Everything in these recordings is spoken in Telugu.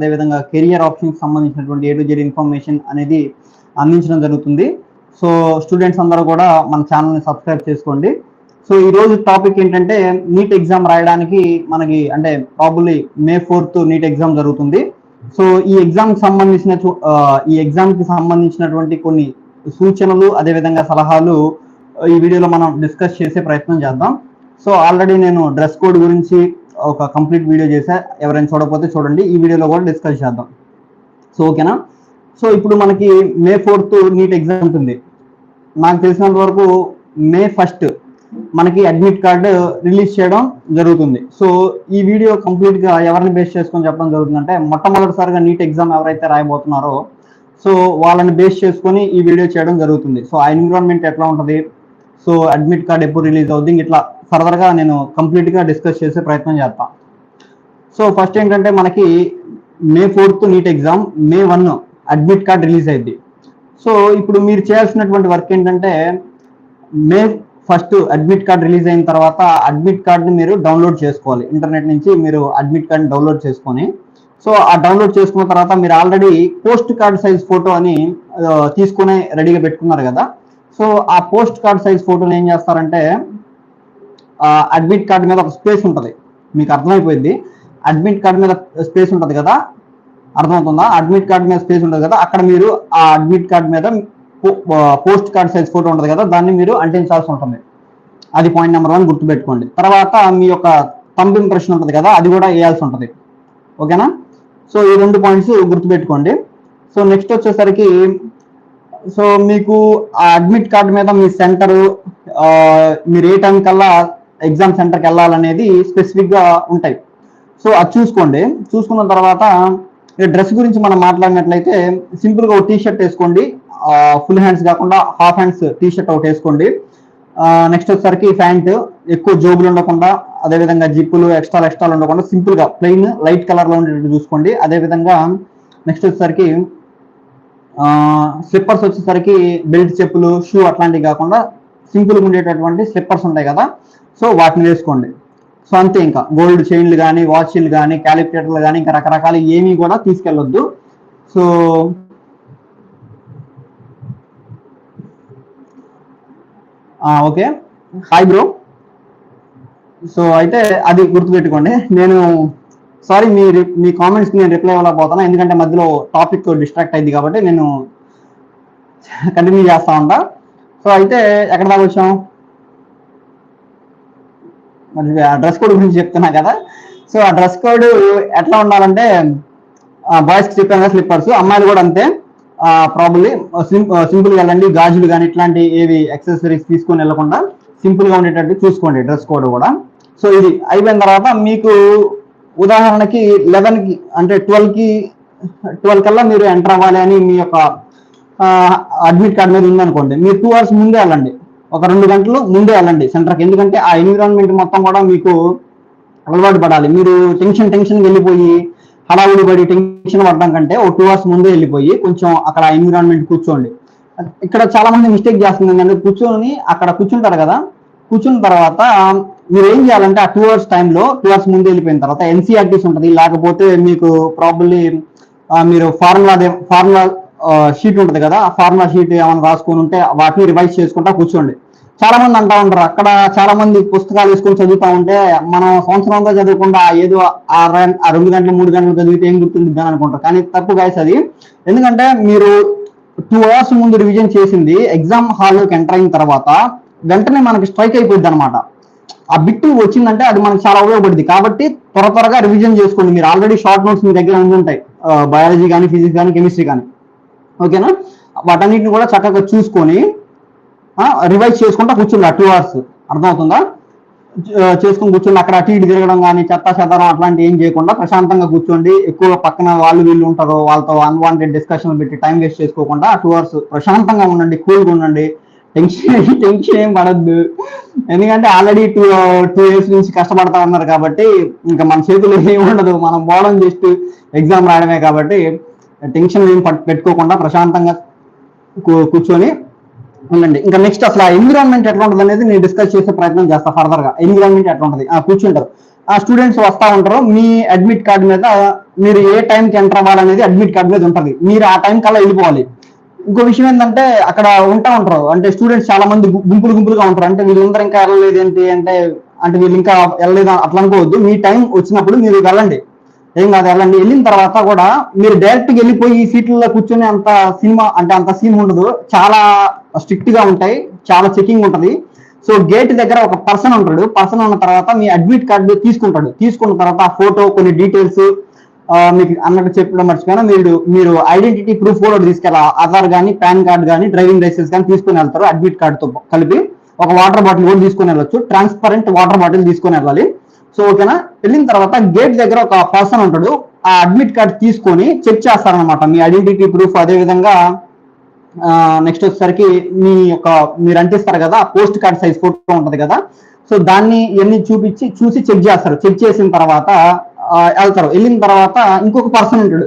అదేవిధంగా కెరియర్ ఆప్షన్కి సంబంధించినటువంటి ఏ టు జెడ్ ఇన్ఫర్మేషన్ అనేది అందించడం జరుగుతుంది. సో స్టూడెంట్స్ అందరూ కూడా మన ఛానల్ని సబ్స్క్రైబ్ చేసుకోండి. సో ఈ రోజు టాపిక్ ఏంటంటే నీట్ ఎగ్జామ్ రాయడానికి మనకి అంటే probably May fourth NEET exam జరుగుతుంది. సో ఈ ఎగ్జామ్కి సంబంధించిన ఈ ఎగ్జామ్కి సంబంధించినటువంటి కొన్ని సూచనలు అదేవిధంగా సలహాలు ఈ వీడియోలో మనం డిస్కస్ చేసే ప్రయత్నం చేద్దాం. సో ఆల్రెడీ నేను డ్రెస్ కోడ్ గురించి ఒక కంప్లీట్ వీడియో చేశా ఎవరైనా చూడకపోతే చూడండి. ఈ వీడియోలో కూడా డిస్కస్ చేద్దాం. సో ఓకేనా సో ఇప్పుడు మనకి మే ఫోర్త్ నీట్ ఎగ్జామ్ ఉంటుంది. నాకు తెలిసినంత వరకు మే ఫస్ట్ మనకి అడ్మిట్ కార్డు రిలీజ్ చేయడం జరుగుతుంది. సో ఈ వీడియో కంప్లీట్గా ఎవరిని బేస్ చేసుకొని చెప్పడం జరుగుతుందంటే మొట్టమొదటిసారిగా నీట్ ఎగ్జామ్ ఎవరైతే రాయబోతున్నారో సో వాళ్ళని బేస్ చేసుకొని ఈ వీడియో చేయడం జరుగుతుంది. సో ఆ ఎన్విరాన్మెంట్ ఎట్లా ఉంటుంది? సో అడ్మిట్ కార్డ్ ఎప్పుడు రిలీజ్ అవుతుంది ఇట్లా ఫర్దర్గా నేను కంప్లీట్గా డిస్కస్ చేసే ప్రయత్నం చేస్తాను సో ఫస్ట్ ఏంటంటే మనకి May fourth NEET exam May one admit card release అయింది. సో ఇప్పుడు మీరు చేయాల్సినటువంటి వర్క్ ఏంటంటే May first admit card release అయిన తర్వాత అడ్మిట్ కార్డ్ని మీరు డౌన్లోడ్ చేసుకోవాలి. ఇంటర్నెట్ నుంచి మీరు అడ్మిట్ కార్డ్ డౌన్లోడ్ చేసుకొని సో ఆ డౌన్లోడ్ చేసుకున్న తర్వాత మీరు already post card size photo అని తీసుకునే రెడీగా పెట్టుకున్నారు కదా. సో ఆ పోస్ట్ కార్డ్ సైజ్ ఫోటోని ఏం చేస్తారంటే అడ్మిట్ కార్డ్ మీద ఒక స్పేస్ ఉంటుంది. మీకు అర్థమైపోయింది? అడ్మిట్ కార్డ్ మీద స్పేస్ ఉంటుంది కదా? అర్థమవుతుందా? అడ్మిట్ కార్డ్ మీద స్పేస్ ఉంటుంది కదా? అక్కడ మీరు ఆ అడ్మిట్ కార్డ్ మీద పోస్ట్ కార్డ్ సైజ్ ఫోటో ఉంటుంది కదా? దాన్ని మీరు అంటించాల్సి ఉంటుంది. అది పాయింట్ నెంబర్ వన్ గుర్తుపెట్టుకోండి. తర్వాత మీ యొక్క తంబ్ ఇంప్రెషన్ ఉంటుంది కదా? అది కూడా వేయాల్సి ఉంటుంది. ఓకేనా? సో ఈ రెండు పాయింట్స్ గుర్తుపెట్టుకోండి. సో నెక్స్ట్ వచ్చేసరికి సో మీకు ఆ అడ్మిట్ కార్డ్ మీద మీ సెంటరు మీరు ఏ టైం కల్లా ఎగ్జామ్ సెంటర్కి వెళ్ళాలనేది స్పెసిఫిక్గా ఉంటాయి. సో అది చూసుకోండి. చూసుకున్న తర్వాత డ్రెస్ గురించి మనం మాట్లాడినట్లయితే సింపుల్గా ఒక టీ షర్ట్ వేసుకోండి ఫుల్ హ్యాండ్స్ కాకుండా హాఫ్ హ్యాండ్స్ టీ షర్ట్ ఒకటి వేసుకోండి. నెక్స్ట్ వచ్చేసరికి ప్యాంట్ ఎక్కువ జోబులు ఉండకుండా అదేవిధంగా జిప్పులు ఎక్స్ట్రా ఎక్స్ట్రాలు ఉండకుండా సింపుల్గా ప్లెయిన్ లైట్ కలర్లో ఉండేటట్టు చూసుకోండి. అదేవిధంగా నెక్స్ట్ వచ్చేసరికి స్లిప్పర్స్ వచ్చేసరికి బెల్ట్ చెప్పులు షూ అట్లాంటివి కాకుండా సింపుల్గా ఉండేటటువంటి స్లిప్పర్స్ ఉంటాయి కదా. సో వాటిని వేసుకోండి. సో అంతే ఇంకా. గోల్డ్ చైన్లు కానీ వాచ్లు కానీ క్యాలిక్యులేటర్లు కానీ ఇంకా రకరకాల ఏమీ కూడా తీసుకెళ్ళొద్దు. So okay. Hi bro so అయితే అది గుర్తుపెట్టుకోండి. నేను సారీ మీ మీ కామెంట్స్కి నేను రిప్లై పోతాను ఎందుకంటే మధ్యలో టాపిక్ డిస్ట్రాక్ట్ అయింది కాబట్టి నేను కంటిన్యూ చేస్తా ఉంటా. సో అయితే ఎక్కడ దాకా వచ్చాం? మరి డ్రెస్ కోడ్ గురించి చెప్తున్నా కదా. సో ఆ డ్రెస్ కోడ్ ఎట్లా ఉండాలంటే బాయ్స్ స్లిప్ చెప్పాను కదా స్లిప్పర్స్ అమ్మాయిలు కూడా అంతే. ప్రాబ్లీ సింపుల్ వెళ్ళండి. గాజులు కానీ ఇట్లాంటి ఏవి ఎక్సెసరీస్ తీసుకొని వెళ్ళకుండా సింపుల్గా ఉండేటట్టు చూసుకోండి డ్రెస్ కోడ్ కూడా. సో ఇది అయిపోయిన తర్వాత మీకు ఉదాహరణకి లెవెన్కి అంటే ట్వెల్వ్కి ట్వెల్వ్ కల్లా మీరు ఎంటర్ అవ్వాలి అని మీ యొక్క అడ్మిట్ కార్డ్ మీద ఉందనుకోండి మీరు టూ అవర్స్ ముందే వెళ్ళండి. ఒక రెండు గంటలు ముందే వెళ్ళండి సెంటర్కి. ఎందుకంటే ఆ ఎన్విరాన్మెంట్ మొత్తం కూడా మీకు అలవాటు పడాలి. మీరు టెన్షన్ టెన్షన్ వెళ్ళిపోయి హడావుడి పడి టెన్షన్ పడడం కంటే ఒక టూ అవర్స్ ముందే వెళ్ళిపోయి కొంచెం అక్కడ ఎన్విరాన్మెంట్ కూర్చోండి. ఇక్కడ చాలా మంది మిస్టేక్ చేస్తుంది ఏంటంటే కూర్చొని అక్కడ కూర్చుంటారు కదా కూర్చున్న తర్వాత మీరు ఏం చేయాలంటే ఆ టూ అవర్స్ టైంలో టూ అవర్స్ ముందు వెళ్ళిపోయిన తర్వాత ఎన్సీఆర్టీస్ ఉంటుంది. లేకపోతే మీకు ప్రాబ్లీ మీరు ఫార్ములా ఫార్ములా షీట్ ఉంటుంది కదా ఆ ఫార్ములా షీట్ ఏమైనా రాసుకొని ఉంటే వాటిని రివైజ్ చేసుకుంటా కూర్చోండి. చాలా మంది అంటా ఉంటారు అక్కడ చాలా మంది పుస్తకాలు వేసుకొని చదువుతా ఉంటే మనం సంవత్సరంగా చదవకుండా ఏదో ఆ ఆ రెండు గంటలు మూడు గంటలు చదివితే ఏం గుర్తుంది అని అనుకుంటారు. కానీ తప్పు గాయస్ అది. ఎందుకంటే మీరు టూ అవర్స్ ముందు రివిజన్ చేసింది ఎగ్జామ్ హాల్లోకి ఎంటర్ అయిన తర్వాత వెంటనే మనకి స్ట్రైక్ అయిపోద్ది అనమాట ఆ బిట్ వచ్చిందంటే అది మనకి చాలా ఉపయోగపడింది కాబట్టి త్వర త్వరగా రివిజన్ చేసుకోండి. మీరు ఆల్రెడీ షార్ట్ నోట్స్ మీ దగ్గర ఉండి ఉంటాయి. బయాలజీ కానీ ఫిజిక్స్ కానీ కెమిస్ట్రీ కానీ. ఓకేనా? వాటన్నిటిని కూడా చక్కగా చూసుకొని రివైజ్ చేసుకుంటా కూర్చుంది టూ అవర్స్ అర్థమవుతుందా? చేసుకుని కూర్చోండి. అక్కడ అటు ఇటు తిరగడం కానీ చెత్త చెదరం అట్లాంటి ఏం చేయకుండా ప్రశాంతంగా కూర్చోండి. ఎక్కువ పక్కన వాళ్ళు వీళ్ళు ఉంటారు వాళ్ళతో అన్వాంటెడ్ డిస్కషన్ పెట్టి టైం వేస్ట్ చేసుకోకుండా టూ అవర్స్ ప్రశాంతంగా ఉండండి కూల్గా ఉండండి. టెన్షన్ టెన్షన్ ఏం పడద్దు. ఎందుకంటే ఆల్రెడీ టూ టూ ఇయర్స్ నుంచి కష్టపడతా ఉన్నారు కాబట్టి ఇంకా మన చేతిలో ఏమి ఉండదు. మనం పోవడం జస్ట్ ఎగ్జామ్ రాయడమే కాబట్టి టెన్షన్ ఏం పెట్టుకోకుండా ప్రశాంతంగా కూర్చొని ఉండండి. ఇంకా నెక్స్ట్ అసలు ఆ ఎన్విరాన్మెంట్ ఎట్లా ఉంటుంది అనేది నేను డిస్కస్ చేసే ప్రయత్నం చేస్తా ఫర్దర్గా. ఎన్విరాన్మెంట్ ఎట్లా ఉంటుంది ఆ కూర్చుంటారు. ఆ స్టూడెంట్స్ వస్తా ఉంటారు. మీ అడ్మిట్ కార్డు మీద మీరు ఏ టైంకి ఎంటర్ అవ్వాలనేది అడ్మిట్ కార్డ్ మీద ఉంటుంది. మీరు ఆ టైం కల్లా వెళ్ళిపోవాలి. ఇంకో విషయం ఏంటంటే అక్కడ ఉంటా ఉంటారు. అంటే స్టూడెంట్స్ చాలా మంది గుంపులు గుంపులుగా ఉంటారు. అంటే వీళ్ళందరూ ఇంకా వెళ్ళలేదు ఏంటి అంటే అంటే వీళ్ళు ఇంకా వెళ్ళలేదు అట్లా అనుకోవద్దు. మీ టైం వచ్చినప్పుడు మీరు వెళ్ళండి. ఏం కాదు వెళ్ళండి వెళ్ళిన తర్వాత కూడా మీరు డైరెక్ట్గా వెళ్ళిపోయి ఈ సీట్లలో కూర్చొని అంత సినిమా అంటే అంత సీన్ ఉండదు. చాలా స్ట్రిక్ట్గా ఉంటాయి. చాలా చెకింగ్ ఉంటది. సో గేట్ దగ్గర ఒక పర్సన్ ఉంటాడు. పర్సన్ ఉన్న తర్వాత మీ అడ్మిట్ కార్డు తీసుకుంటాడు. తీసుకున్న తర్వాత ఆ ఫోటో కొన్ని డీటెయిల్స్ మీకు అన్నట్టు చెప్పడం మర్చిపోయినా. మీరు మీరు ఐడెంటిటీ ప్రూఫ్ కూడా తీసుకెళ్ళాలి ఆధార్ కానీ పాన్ కార్డ్ కానీ డ్రైవింగ్ లైసెన్స్ కానీ తీసుకుని వెళ్తారు అడ్మిట్ కార్డుతో కలిపి. ఒక వాటర్ బాటిల్ కూడా తీసుకుని వెళ్ళొచ్చు. ట్రాన్స్పరెంట్ వాటర్ బాటిల్ తీసుకొని వెళ్ళాలి. సో ఓకేనా? వెళ్ళిన తర్వాత గేట్ దగ్గర ఒక పర్సన్ ఉంటాడు. ఆ అడ్మిట్ కార్డ్ తీసుకొని చెక్ చేస్తారనమాట మీ ఐడెంటిటీ ప్రూఫ్ అదే విధంగా నెక్స్ట్ వచ్చేసరికి మీ యొక్క మీరు అంటిస్తారు కదా పోస్ట్ కార్డ్ సైజ్ ఫోటో ఉంటది కదా. సో దాన్ని ఇవన్నీ చూపించి చూసి చెక్ చేస్తారు. చెక్ చేసిన తర్వాత వెళ్తారు. వెళ్ళిన తర్వాత ఇంకొక పర్సన్ ఉంటాడు.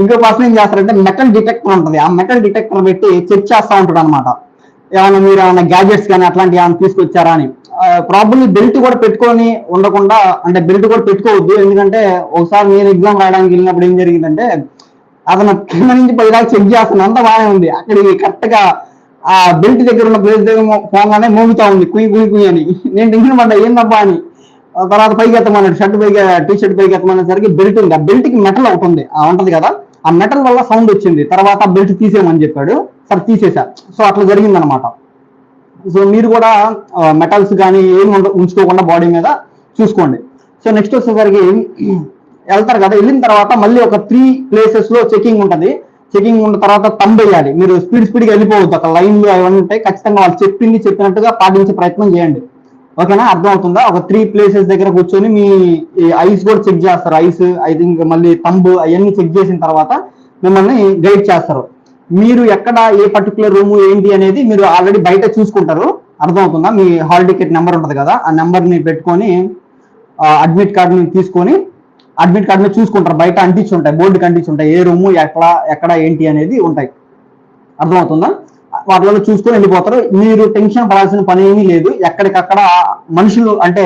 ఇంకొక పర్సన్ ఏం చేస్తారంటే మెటల్ డిటెక్టర్ ఉంటుంది. ఆ మెటల్ డిటెక్టర్ పెట్టి చెక్ చేస్తా ఉంటాడు అనమాట ఏమైనా మీరు ఏమైనా గ్యాజెట్స్ కానీ అట్లాంటివి ఏమైనా తీసుకొచ్చారా అని. ప్రాబ్లమ్ బెల్ట్ కూడా పెట్టుకొని ఉండకుండా అంటే బెల్ట్ కూడా పెట్టుకోవద్దు. ఎందుకంటే ఒకసారి నేను ఎగ్జామ్ రాయడానికి వెళ్ళినప్పుడు ఏం జరిగిందంటే అతను కింద నుంచి పైదాకా చెక్ చేస్తున్నా అంతా బాగానే ఉంది. అక్కడికి కరెక్ట్గా ఆ బెల్ట్ దగ్గర ఉన్న ప్లేస్ దగ్గర పోగానే మోగుతా ఉంది. కుయ్యి కుయ్యి కుయ్యి అని. నేను టెన్షన్ పడ్డా ఏందబ్బా అని? తర్వాత పైకి ఎత్తమన్నాడు. షర్ట్ పైకి టీ షర్ట్ పైకి ఎత్తమనేసరికి బెల్ట్ ఉంది. ఆ బెల్ట్కి మెటల్ ఒకటి ఉంది. ఆ ఉంటది కదా? ఆ మెటల్ వల్ల సౌండ్ వచ్చింది. తర్వాత బెల్ట్ తీసేయమని చెప్పాడు. సరే తీసేసా సో అట్లా జరిగిందనమాట సో మీరు కూడా మెటల్స్ కానీ ఏం ఉంచుకోకుండా బాడీ మీద చూసుకోండి. సో నెక్స్ట్ వచ్చేసరికి వెళ్తారు కదా వెళ్ళిన తర్వాత మళ్ళీ ఒక త్రీ ప్లేసెస్లో చెకింగ్ ఉంటుంది. చెకింగ్ ఉన్న తర్వాత తంబ్ వేయాలి. మీరు స్పీడ్ స్పీడ్గా వెళ్ళిపోవద్దు. అక్కడ లైన్లో అవన్నీ ఉంటాయి. ఖచ్చితంగా వాళ్ళు చెప్పింది చెప్పినట్టుగా పాటించే ప్రయత్నం చేయండి. ఓకేనా అర్థం అవుతుందా ఒక త్రీ ప్లేసెస్ దగ్గర కూర్చొని మీ ఐస్ కూడా చెక్ చేస్తారు. ఐస్ ఐ థింక్ మళ్ళీ తంబు అవన్నీ చెక్ చేసిన తర్వాత మిమ్మల్ని గైడ్ చేస్తారు. మీరు ఎక్కడ ఏ పర్టికులర్ రూమ్ ఏంటి అనేది మీరు ఆల్రెడీ బయట చూసుకుంటారు. అర్థమవుతుందా? మీ హాల్ టికెట్ నెంబర్ ఉంటుంది కదా ఆ నెంబర్ని పెట్టుకొని అడ్మిట్ కార్డుని తీసుకొని అడ్మిట్ కార్డుని చూసుకుంటారు. బయట అంటించి ఉంటాయి బోర్డుకి అంటించి ఉంటాయి. ఏ రూము ఎక్కడ ఎక్కడ ఏంటి అనేది ఉంటాయి. అర్థమవుతుందా? వాటిలో చూసుకొని వెళ్ళిపోతారు. మీరు టెన్షన్ పడాల్సిన పని ఏమీ లేదు. ఎక్కడికక్కడ మనుషులు అంటే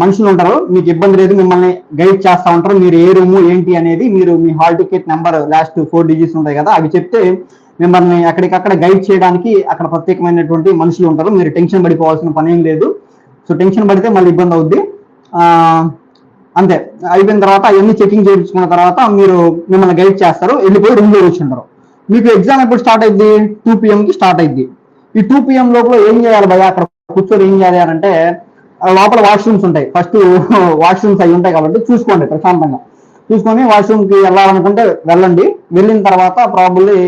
మనుషులు ఉంటారు. మీకు ఇబ్బంది లేదు. మిమ్మల్ని గైడ్ చేస్తా ఉంటారు. మీరు ఏ రూము ఏంటి అనేది మీరు మీ hall ticket number last four digits ఉంటాయి కదా అవి చెప్తే మిమ్మల్ని అక్కడికక్కడ గైడ్ చేయడానికి అక్కడ ప్రత్యేకమైనటువంటి మనుషులు ఉంటారు. మీరు టెన్షన్ పడిపోవాల్సిన పని ఏం లేదు. సో టెన్షన్ పడితే మళ్ళీ ఇబ్బంది అవుద్ది. అంతే. అయిపోయిన తర్వాత అవన్నీ చెకింగ్ చేయించుకున్న తర్వాత మీరు మిమ్మల్ని గైడ్ చేస్తారు. వెళ్ళిపోయి రూమ్లో కూర్చుంటారు. మీకు ఎగ్జామ్ ఎప్పుడు స్టార్ట్ అయింది టూ పిఎం కి స్టార్ట్ అయింది ఈ టూ పిఎం లోపల ఏం చేయాలి భయ అక్కడ కూర్చొని ఏం చేయాలి అంటే లోపల వాష్రూమ్స్ ఉంటాయి. ఫస్ట్ వాష్రూమ్స్ అవి ఉంటాయి కాబట్టి చూసుకోండి ప్రశాంతంగా. చూసుకొని వాష్రూమ్కి వెళ్ళాలనుకుంటే వెళ్ళండి. వెళ్ళిన తర్వాత ప్రాబుల్లీ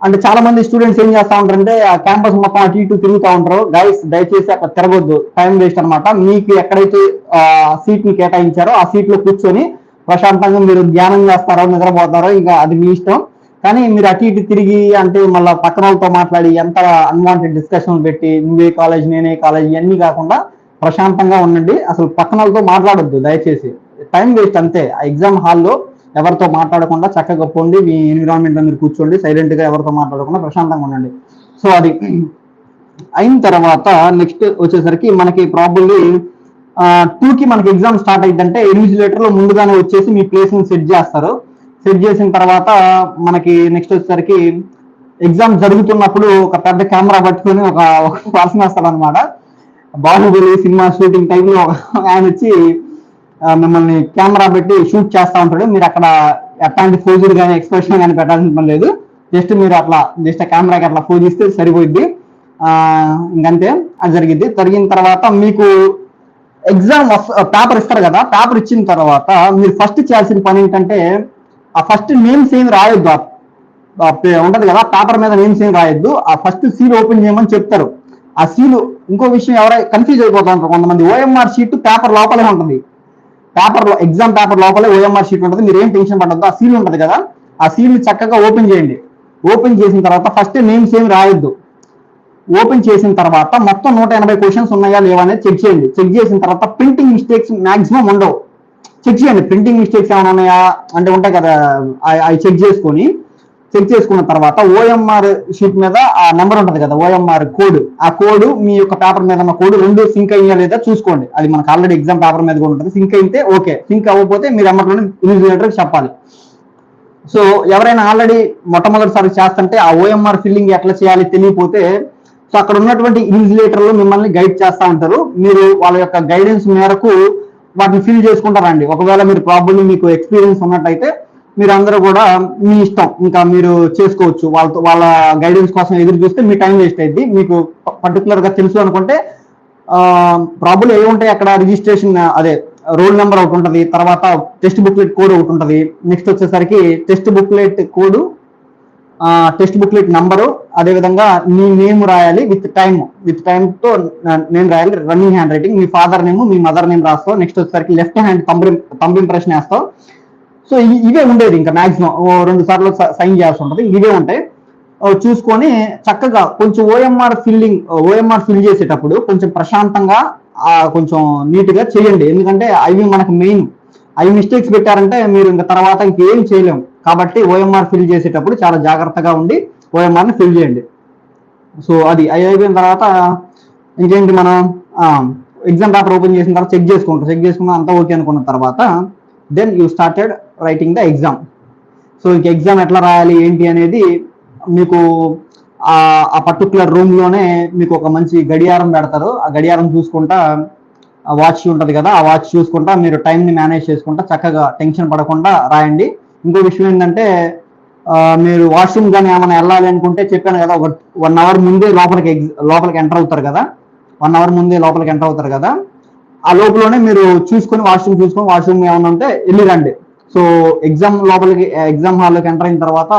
అంటే చాలా మంది స్టూడెంట్స్ ఏం చేస్తా ఉంటారంటే ఆ క్యాంపస్ మొత్తం అటు ఇటు తిరుగుతూ ఉంటారు. గైస్ దయచేసి అక్కడ తిరగొద్దు. టైం వేస్ట్ అనమాట మీకు ఎక్కడైతే సీట్ని కేటాయించారో ఆ సీట్లో కూర్చొని ప్రశాంతంగా మీరు ధ్యానం చేస్తారో నిద్రపోతారో ఇంకా అది మీ ఇష్టం. కానీ మీరు అటు ఇటు తిరిగి అంటే మళ్ళీ పక్కన వాళ్ళతో మాట్లాడి ఎంత అన్వాంటెడ్ డిస్కషన్ పెట్టి నువ్వే కాలేజ్ నేనే కాలేజ్ ఇవన్నీ కాకుండా ప్రశాంతంగా ఉండండి. అసలు పక్కనలతో మాట్లాడొద్దు దయచేసి. టైం వేస్ట్ అంతే. ఆ ఎగ్జామ్ హాల్లో ఎవరితో మాట్లాడకుండా చక్కగా పొండి మీ ఎన్విరాన్మెంట్ మీరు కూర్చోండి సైలెంట్గా ఎవరితో మాట్లాడకుండా ప్రశాంతంగా ఉండండి. సో అది అయిన తర్వాత నెక్స్ట్ వచ్చేసరికి మనకి ప్రాబుల్లీ టూకి మనకి ఎగ్జామ్ స్టార్ట్ అయిందంటే ఇన్విజిలేటర్లో ముందుగానే వచ్చేసి మీ ప్లేస్ని సెట్ చేస్తారు. సెట్ చేసిన తర్వాత మనకి నెక్స్ట్ వచ్చేసరికి ఎగ్జామ్ జరుగుతున్నప్పుడు ఒక పెద్ద కెమెరా పట్టుకొని ఒక ఒక పర్సన్ వస్తాడు అనమాట బాహుబలి సినిమా షూటింగ్ టైంలో ఆయన వచ్చి మిమ్మల్ని కెమెరా పెట్టి షూట్ చేస్తా ఉంటాడు. మీరు అక్కడ ఎట్లాంటి ఫోజులు కానీ ఎక్స్ప్రెషన్ కానీ పెట్టాల్సిన పని లేదు. జస్ట్ మీరు అట్లా జస్ట్ కెమెరాకి అట్లా ఫోజ్ ఇస్తే సరిపోయింది ఆ, ఇంకంతే అది జరిగింది జరిగిన తర్వాత మీకు ఎగ్జామ్ పేపర్ ఇస్తారు కదా పేపర్ ఇచ్చిన తర్వాత మీరు ఫస్ట్ చేయాల్సిన పని ఏంటంటే ఆ ఫస్ట్ నేమ్స్ ఏమి రాయొద్దు. ఉంటది కదా పేపర్ మీద నేమ్స్ ఏం రాయొద్దు. ఆ ఫస్ట్ సీల్ ఓపెన్ చేయమని చెప్తారు. ఆ సీలు ఇంకో విషయం ఎవరై కన్ఫ్యూజ్ అయిపోతా ఉంటారు కొంతమంది ఓఎంఆర్ షీట్ పేపర్ లోపలే ఉంటుంది. పేపర్లో ఎగ్జామ్ పేపర్ లోపలే ఓఎంఆర్ షీట్ ఉంటుంది. మీరు ఏం టెన్షన్ పడద్దు. ఆ సీల్ ఉంటుంది కదా. ఆ సీల్ చక్కగా ఓపెన్ చేయండి. ఓపెన్ చేసిన తర్వాత ఫస్ట్ నేమ్స్ ఏం రాయొద్దు. ఓపెన్ చేసిన తర్వాత మొత్తం నూట ఎనభై క్వశ్చన్స్ ఉన్నాయా లేవా అనేది చెక్ చేయండి. చెక్ చేసిన తర్వాత ప్రింటింగ్ మిస్టేక్స్ మాక్సిమం ఉండవు. చెక్ చేయండి. ప్రింటింగ్ మిస్టేక్స్ ఏమైనా ఉన్నాయా? అంటే ఉంటాయి కదా. అవి చెక్ చేసుకొని చెక్ చేసుకున్న తర్వాత ఓఎంఆర్ షీట్ మీద ఆ నెంబర్ ఉంటుంది కదా ఓఎంఆర్ కోడ్. ఆ కోడ్ మీ యొక్క పేపర్ మీద ఉన్న కోడ్ రెండు సింక్ అయ్యా లేదా చూసుకోండి. అది మనకు ఆల్రెడీ ఎగ్జామ్ పేపర్ మీద కూడా ఉంటుంది. సింక్ అయితే ఓకే. సింక్ అవ్వకపోతే మీరు ఎమ్మట్లోనే ఇన్విజిలేటర్ చెప్పాలి. సో ఎవరైనా ఆల్రెడీ మొట్టమొదటిసారి చేస్తుంటే ఆ ఓఎంఆర్ ఫిల్లింగ్ ఎట్లా చేయాలి తెలియపోతే సో అక్కడ ఉన్నటువంటి ఇన్విజిలేటర్లు మిమ్మల్ని గైడ్ చేస్తా ఉంటారు. మీరు వాళ్ళ యొక్క గైడెన్స్ మేరకు వాటిని ఫిల్ చేసుకుంటారండి ఒకవేళ మీరు ప్రాబ్లమ్ మీకు ఎక్స్పీరియన్స్ ఉన్నట్టయితే మీరు అందరూ కూడా మీ ఇష్టం. ఇంకా మీరు చేసుకోవచ్చు. వాళ్ళతో వాళ్ళ గైడెన్స్ కోసం ఎదురు చూస్తే మీ టైం వేస్ట్ అయింది మీకు పర్టికులర్గా తెలుసు అనుకుంటే ప్రాబ్లం ఉంటాయి అక్కడ? రిజిస్ట్రేషన్ అదే రోల్ నెంబర్ ఒకటి ఉంటుంది. తర్వాత టెక్స్ట్ బుక్లెట్ కోడ్ ఒకటి ఉంటుంది. నెక్స్ట్ వచ్చేసరికి text booklet code text booklet number అదేవిధంగా మీ నేమ్ రాయాలి విత్ టైమ్. విత్ టైమ్తో నేమ్ రాయాలి. Running hand writing. మీ ఫాదర్ నేమ్ మీ మదర్ నేమ్ రాస్తావు. నెక్స్ట్ వచ్చేసరికి లెఫ్ట్ హ్యాండ్ తంబి తంబి ఇంప్రెషన్ వేస్తావు. సో ఇ- ఇవే ఉండేది ఇంకా మాక్సిమం రెండు సార్లు సైన్ చేయాల్సి ఉంటుంది. ఇవే ఉంటాయి. చూసుకొని చక్కగా కొంచెం ఓఎంఆర్ ఫిల్లింగ్ ఓఎంఆర్ ఫిల్ చేసేటప్పుడు కొంచెం ప్రశాంతంగా కొంచెం నీట్గా చేయండి. ఎందుకంటే అవి మనకు మెయిన్. అవి మిస్టేక్స్ పెట్టారంటే మీరు ఇంకా తర్వాత ఇంకేం చేయలేము కాబట్టి ఓఎంఆర్ ఫిల్ చేసేటప్పుడు చాలా జాగ్రత్తగా ఉండి ఓఎంఆర్ని ఫిల్ చేయండి. సో అది అవి అయిపోయిన తర్వాత ఇంకేంటి మనం ఎగ్జామ్ పేపర్ ఓపెన్ చేసిన తర్వాత చెక్ చేసుకుంటాం. చెక్ చేసుకున్న అంతా ఓకే అనుకున్న తర్వాత then you started writing the exam so ఇంక ఎగ్జామ్ ఎట్లా రాయాలి ఏంటి అనేది మీకు ఆ పర్టికులర్ రూమ్లోనే మీకు ఒక మంచి గడియారం పెడతారు. ఆ గడియారం చూసుకుంటా ఆ వాచ్ ఉంటది కదా ఆ వాచ్ చూసుకుంటా మీరు టైంని మేనేజ్ చేసుకుంటా చక్కగా టెన్షన్ పడకుండా రాయండి. ఇంకో విషయం ఏంటంటే మీరు వాష్రూమ్ కానీ ఏమైనా వెళ్ళాలి అనుకుంటే చెప్పాను కదా ఒక వన్ అవర్ ముందే లోపలికి లోపలికి ఎంటర్ అవుతారు కదా వన్ అవర్ ముందే లోపలికి ఎంటర్ అవుతారు కదా ఆ లోపలనే మీరు చూసుకొని వాష్రూమ్ చూసుకొని వాష్రూమ్ ఏమైనా ఉంటే వెళ్ళి రండి. సో ఎగ్జామ్ లోపలికి ఎగ్జామ్ హాల్లోకి ఎంటర్ అయిన తర్వాత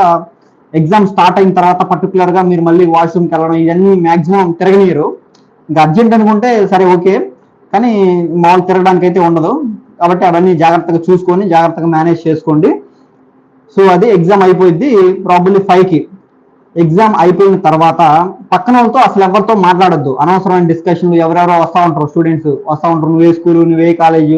ఎగ్జామ్ స్టార్ట్ అయిన తర్వాత పర్టికులర్గా మీరు మళ్ళీ వాష్రూమ్కి వెళ్ళడం ఇవన్నీ మాక్సిమం తిరగనీయరు. ఇంకా అర్జెంట్ అనుకుంటే సరే ఓకే కానీ మాల్ తిరగడానికి అయితే ఉండదు. కాబట్టి అవన్నీ జాగ్రత్తగా చూసుకొని జాగ్రత్తగా మేనేజ్ చేసుకోండి. సో అది ఎగ్జామ్ అయిపోయింది ప్రాబ్లీ ఫైవ్కి. ఎగ్జామ్ అయిపోయిన తర్వాత పక్కన వాళ్ళతో అసలు ఎవరితో మాట్లాడొద్దు. అనవసరమైన డిస్కషన్లు ఎవరెవరో వస్తూ ఉంటారు స్టూడెంట్స్ వస్తూ ఉంటారు. నువ్వే స్కూల్ నువ్వే కాలేజ్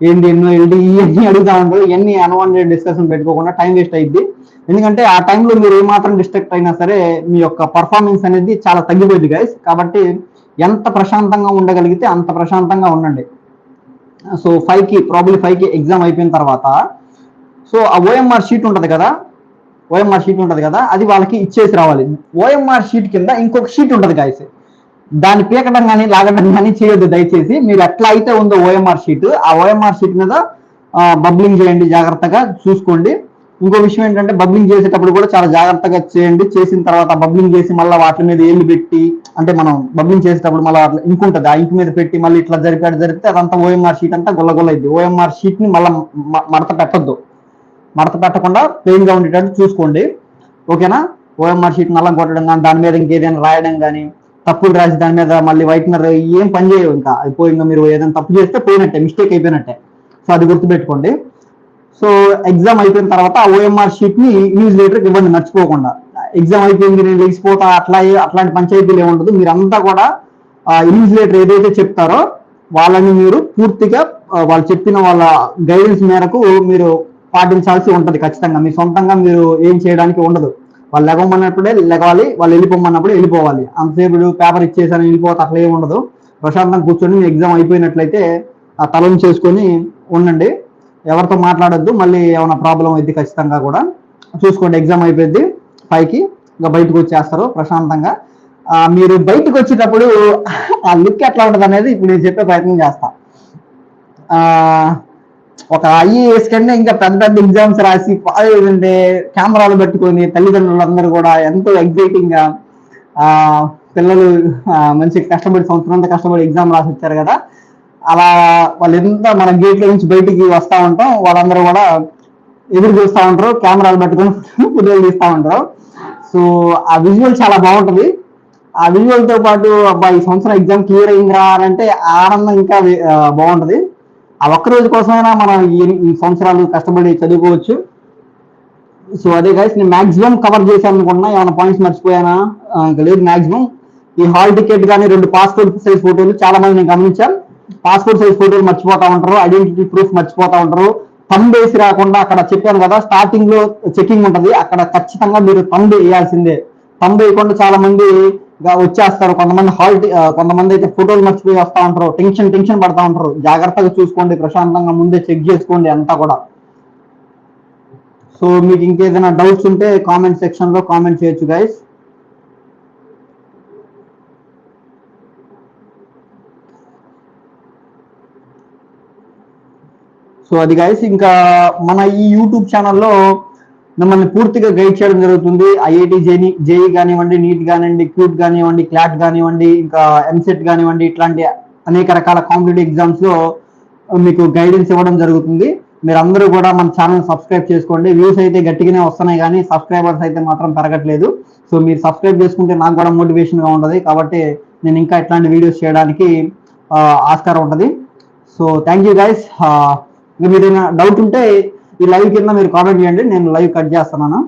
ఏంటి ఎన్నో ఏంటి ఇవన్నీ అడుగుతా ఉంటారు ఇవన్నీ అన్వాంటెడ్ డిస్కషన్ పెట్టుకోకుండా టైం వేస్ట్ అయింది ఎందుకంటే ఆ టైంలో మీరు ఏమాత్రం డిస్ట్రాక్ట్ అయినా సరే మీ యొక్క పర్ఫార్మెన్స్ అనేది చాలా తగ్గిపోయింది గైస్ కాబట్టి ఎంత ప్రశాంతంగా ఉండగలిగితే అంత ప్రశాంతంగా ఉండండి. సో ఫైవ్కి ప్రాబ్లీ ఫైవ్కి ఎగ్జామ్ అయిపోయిన తర్వాత సో ఆ ఓఎంఆర్ షీట్ ఉంటుంది కదా? ఓఎంఆర్ షీట్ ఉంటుంది కదా? అది వాళ్ళకి ఇచ్చేసి రావాలి. ఓఎంఆర్ షీట్ కింద ఇంకొక షీట్ ఉంటుంది గాయస్ దాన్ని పీకడం కానీ లాగడం కానీ చేయొద్దు. దయచేసి మీరు ఎట్లా అయితే ఉందో ఓఎంఆర్ షీట్ ఆ ఓఎంఆర్ షీట్ మీద బబ్లింగ్ చేయండి జాగ్రత్తగా చూసుకోండి. ఇంకో విషయం ఏంటంటే బబ్లింగ్ చేసేటప్పుడు కూడా చాలా జాగ్రత్తగా చేయండి. చేసిన తర్వాత బబ్లింగ్ చేసి మళ్ళీ వాటి మీద ఏళ్ళు పెట్టి అంటే మనం బబ్లింగ్ చేసేటప్పుడు మళ్ళీ అట్లా ఇంక్ ఉంటుంది. ఆ ఇంక్ మీద పెట్టి మళ్ళీ ఇట్లా జరిపాడు జరిపితే అదంతా ఓఎంఆర్ షీట్ అంతా గుల్లగుల్ల అయింది ఓఎంఆర్ షీట్ని మళ్ళీ మడత పెట్టద్దు. మడత పెట్టకుండా ప్లెయిన్గా ఉండేటట్టు చూసుకోండి. ఓకేనా? ఓఎంఆర్ షీట్ నల్లం కొట్టడం కానీ దాని మీద ఇంకేదైనా రాయడం కానీ తప్పులు రాసి దాని మీద మళ్ళీ వైట్నర్ ఏం పని చేయవు ఇంకా. అది పోయిందా మీరు ఏదైనా తప్పు చేస్తే పోయినట్టే మిస్టేక్ అయిపోయినట్టే. సో అది గుర్తుపెట్టుకోండి. సో ఎగ్జామ్ అయిపోయిన తర్వాత ఆ ఓఎంఆర్ షీట్ని న్యూస్ లెటర్ ఇవ్వండి మర్చిపోకుండా. ఎగ్జామ్ అయిపోయింది నేను లేచిపోతా అట్లా అట్లాంటి పంచాయతీలు ఏముండదు మీరంతా కూడా న్యూస్ లెటర్ ఏదైతే చెప్తారో వాళ్ళని మీరు పూర్తిగా వాళ్ళు చెప్పిన వాళ్ళ గైడెన్స్ మేరకు మీరు పాటించాల్సి ఉంటది ఖచ్చితంగా. మీ సొంతంగా మీరు ఏం చేయడానికి ఉండదు. వాళ్ళు లెగమన్నప్పుడే లెగాలి వాళ్ళు వెళ్ళిపోమన్నప్పుడు వెళ్ళిపోవాలి. అంతసేపు పేపర్ ఇచ్చేసాను వెళ్ళిపోతే అట్లా ఏమి ఉండదు. ప్రశాంతంగా కూర్చొని ఎగ్జామ్ అయిపోయినట్లయితే ఆ తలం చేసుకొని ఉండండి. ఎవరితో మాట్లాడొద్దు మళ్ళీ ఏమైనా ప్రాబ్లం అయింది ఖచ్చితంగా కూడా చూసుకోండి. ఎగ్జామ్ అయిపోయింది పైకి ఇంకా బయటకు వచ్చేస్తారు ప్రశాంతంగా. మీరు బయటకు వచ్చేటప్పుడు ఆ లుక్ ఎట్లా ఉంటుంది అనేది ఇప్పుడు నేను చెప్పే ప్రయత్నం చేస్తా. ఒక ఐఏఎస్ కంటే ఇంకా పెద్ద పెద్ద ఎగ్జామ్స్ రాసి అంటే కెమెరాలు పెట్టుకొని తల్లిదండ్రులందరూ కూడా ఎంతో ఎగ్జైటింగ్గా ఆ పిల్లలు మంచి కష్టపడి సంవత్సరం అంతా కష్టపడి ఎగ్జామ్ రాసి వచ్చారు కదా. అలా వాళ్ళు ఎంత మన గేట్ల నుంచి బయటికి వస్తా ఉంటాం. వాళ్ళందరూ కూడా ఎదురు చూస్తూ ఉంటారు. కెమెరాలు పెట్టుకొని ఫోటోలు తీస్తూ ఉంటారు. సో ఆ విజువల్ చాలా బాగుంటుంది. ఆ విజువల్తో పాటు అబ్బాయి ఈ సంవత్సరం ఎగ్జామ్ క్లియర్ అయిందిరా అని అంటే ఆనందం ఇంకా బాగుంటుంది. ఆ ఒక్క రోజు కోసమైనా మనం ఈ- సంవత్సరాలు కష్టపడి చదువుకోవచ్చు. సో అదే గైస్ నేను మాక్సిమం కవర్ చేశాను అనుకున్నా ఏమైనా పాయింట్స్ మర్చిపోయానా? లేదు మాక్సిమం ఈ హాల్ టికెట్ కానీ రెండు పాస్పోర్ట్ సైజ్ ఫోటోలు చాలా మంది నేను గమనించాను పాస్పోర్ట్ సైజ్ ఫోటోలు మర్చిపోతా ఉంటారు. ఐడెంటిటీ ప్రూఫ్ మర్చిపోతా ఉంటారు. తంబ్ వేసి రాకుండా అక్కడ చెప్పాను కదా స్టార్టింగ్లో చెకింగ్ ఉంటది. అక్కడ ఖచ్చితంగా మీరు తంబ్ వేయాల్సిందే. తంబ్ వేయకుండా చాలా మంది గా వచ్చేస్తారు. కొంతమంది హాల్ కొంతమంది అయితే ఫోటోలు మర్చిపోయి వస్తా ఉంటారు. టెన్షన్ టెన్షన్ పడతా ఉంటారు. జాగ్రత్తగా చూసుకోండి ప్రశాంతంగా ముందే చెక్ చేసుకోండి అంతా కూడా. సో మీకు ఇంకేదైనా డౌట్స్ ఉంటే కామెంట్ సెక్షన్లో కామెంట్ చేయొచ్చు గైస్ సో అది గైస్ ఇంకా మన ఈ యూట్యూబ్ ఛానల్లో మిమ్మల్ని పూర్తిగా గైడ్ చేయడం జరుగుతుంది. ఐఐటి జేని జేఈ కానివ్వండి నీట్ కానివ్వండి క్యూట్ కానివ్వండి క్లాట్ కానివ్వండి ఇంకా ఎంసెట్ కానివ్వండి ఇట్లాంటి అనేక రకాల కాంపిటేటివ్ ఎగ్జామ్స్లో మీకు గైడెన్స్ ఇవ్వడం జరుగుతుంది. మీరు అందరూ కూడా మన ఛానల్ సబ్స్క్రైబ్ చేసుకోండి. వ్యూస్ అయితే గట్టిగానే వస్తున్నాయి కానీ సబ్స్క్రైబర్స్ అయితే మాత్రం పెరగట్లేదు. సో మీరు సబ్స్క్రైబ్ చేసుకుంటే నాకు కూడా మోటివేషన్గా ఉంటుంది. కాబట్టి నేను ఇంకా ఇట్లాంటి వీడియోస్ చేయడానికి ఆస్కారం ఉంటుంది. సో థ్యాంక్ యూ గైస్ ఇంకా మీరు డౌట్ ఉంటే ఈ లైవ్ కింద మీరు కామెంట్ చేయండి నేను లైవ్ కట్ చేస్తున్నాను.